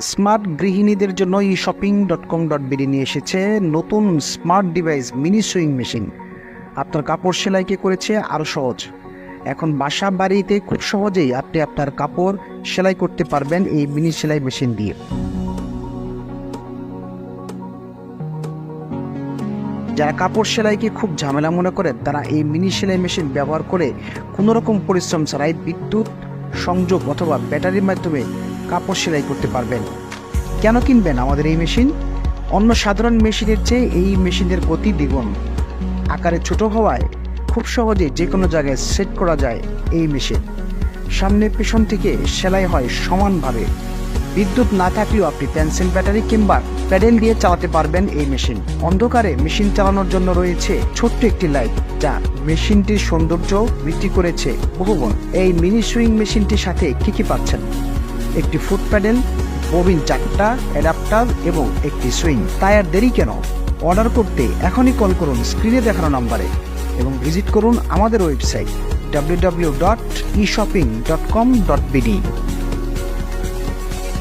Smart গৃহিণীদের জন্য e shopping dot com dot BD নিয়ে এসেছে নতুন smart device mini sewing machine. আপনার কাপড় সেলাইকে করেছে আরও সহজ। এখন বাসা বাড়িতে খুব সহজেই আপনি আপনার কাপড় সেলাই করতে পারবেন এই মিনি সেলাই মেশিন দিয়ে। যারা কাপড় সেলাইকে খুব ঝামেলা মনে করে, তারা এই মিনি সেলাই মেশিন ব্যবহার করে কোনো রকম পরিশ্রম ছাড়াই বিদ্যুৎ, সংযোগ অথবা ব্যাটারির মাধ্যমে কাপড় সেলাই করতে পারবেন। কেন কিনবেন আমাদের এই মেশিন? অন্য সাধারণ মেশিনের চেয়ে এই মেশিনের গতি দ্বিগুণ। আকারে ছোট হওয়ায় খুব সহজে যে কোনো জায়গায় সেট করা যায় এই মেশিন। সামনে পেছন থেকে সেলাই হয় সমানভাবে। বিদ্যুৎ না থাকলেও আপনি পেন্সিল, ব্যাটারি কিংবা প্যাডেল দিয়ে চালাতে পারবেন এই মেশিন। অন্ধকারে মেশিন চালানোর জন্য রয়েছে ছোট্ট একটি লাইট, যা মেশিনটির সৌন্দর্য বৃদ্ধি করেছে। বহুগুণ। এই মিনি সুইং মেশিনটির সাথে কি কি পাচ্ছেন। একটি ফুট প্যাডেল ববিন চারটা অ্যাডাপ্টার এবং একটি সুইং তাই আর দেরি কেন? অর্ডার করতে এখনই কল করুন স্ক্রিনে দেখানো নম্বরে এবং ভিজিট করুন আমাদের website W dot e shopping dot com dot BD